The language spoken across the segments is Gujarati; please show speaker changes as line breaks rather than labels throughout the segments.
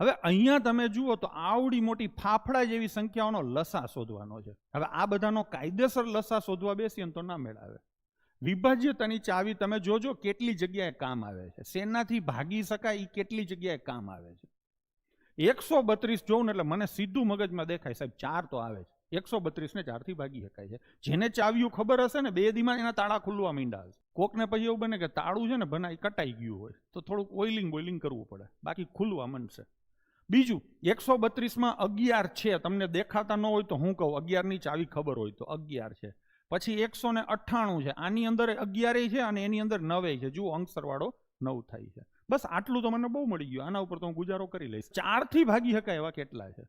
હવે અહીંયા તમે જુઓ તો આવડી મોટી ફાફડા જેવી સંખ્યાઓનો લસા શોધવાનો છે. હવે આ બધાનો કાયદેસર લસા શોધવા બેસીએ તો ના મેળાવે. વિભાજ્યતાની ચાવી તમે જોજો કેટલી જગ્યાએ કામ આવે છે. સેનાથી ભાગી શકાય એ કેટલી જગ્યાએ કામ આવે છે. એકસો બત્રીસ જોઉં એટલે મને સીધું મગજમાં દેખાય, સાહેબ, ચાર તો આવે છે. એકસો બત્રીસ ને ચારથી ભાગી શકાય છે. જેને ચાવ્યું ખબર હશે ને, બે દીમાં એના તાળા ખુલવા માંડ્યા હશે. કોકને પછી એવું બને કે તાળું છે ને બનાવી કટાઈ ગયું હોય, તો થોડુંક ઓઇલિંગ બોઇલિંગ કરવું પડે. બાકી ખુલવા માંડશે. બીજું, એકસો બત્રીસમાં અગિયાર છે. તમને દેખાતા ન હોય તો હું કહું, અગિયારની ચાવી ખબર હોય તો અગિયાર છે. પછી એકસો ને અઠ્ઠાણું છે. આની અંદર અગિયારેય છે અને એની અંદર નવે છે. જુઓ અંક સરવાળો નવ થાય છે. બસ આટલું તો મને બહુ મળી ગયું. આના ઉપર તો હું ગુજારો કરી લઈશ. ચારથી ભાગી શકાય એવા કેટલા છે?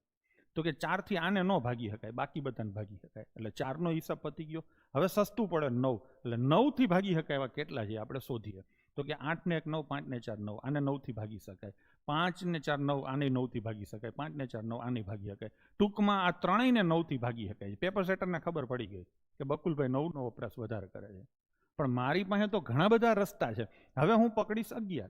તો કે ચારથી આને ન ભાગી શકાય, બાકી બધાને ભાગી શકાય. એટલે ચારનો હિસાબ પતી ગયો. હવે સસ્તું પડે નવ. એટલે નવથી ભાગી શકાય એવા કેટલા છે આપણે શોધીએ. તો કે આઠ ને એક નવ પાંચ ને ચાર નવ. આને નવથી ભાગી શકાય. પાંચ ને ચાર નવ, આને નવથી ભાગી શકાય. પાંચ ને ચાર નવ, આને ભાગી શકાય. ટૂંકમાં આ ત્રણેયને નવથી ભાગી શકાય પેપર સેટરને ખબર પડી ગઈ કે બકુલભાઈ નવનો વપરાશ વધારે કરે છે. પણ મારી પાસે તો ઘણા બધા રસ્તા છે. હવે હું પકડીશ અગિયાર.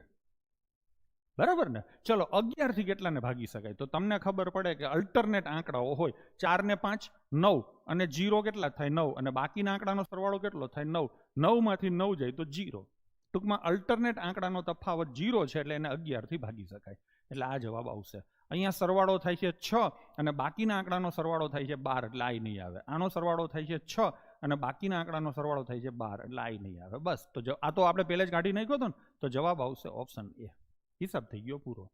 બરાબર ને? ચલો, અગિયારથી કેટલાને ભાગી શકાય? તો તમને ખબર પડે કે અલ્ટરનેટ આંકડાઓ હોય, ચારને પાંચ, નવ, અને જીરો કેટલા થાય? નવ. અને બાકીના આંકડાનો સરવાળો કેટલો થાય? નવ. નવમાંથી નવ જાય તો જીરો ટૂંકમાં અલ્ટરનેટ આંકડાનો તફાવત જીરો છે એટલે એને અગિયારથી ભાગી શકાય. એટલે આ જવાબ આવશે. અહીંયા સરવાળો થાય છે છ, અને બાકીના આંકડાનો સરવાળો થાય છે બાર, એટલે આઈ નહીં આવે. આનો સરવાળો થાય છે છ, અને બાકીના આંકડાનો સરવાળો થાય છે બાર, એટલે આઈ નહીં આવે. બસ, તો આ તો આપણે પહેલે જ કાઢી નાખ્યો હતો ને, તો જવાબ આવશે ઓપ્શન એ હિસાબ થઈ ગયો પૂરો.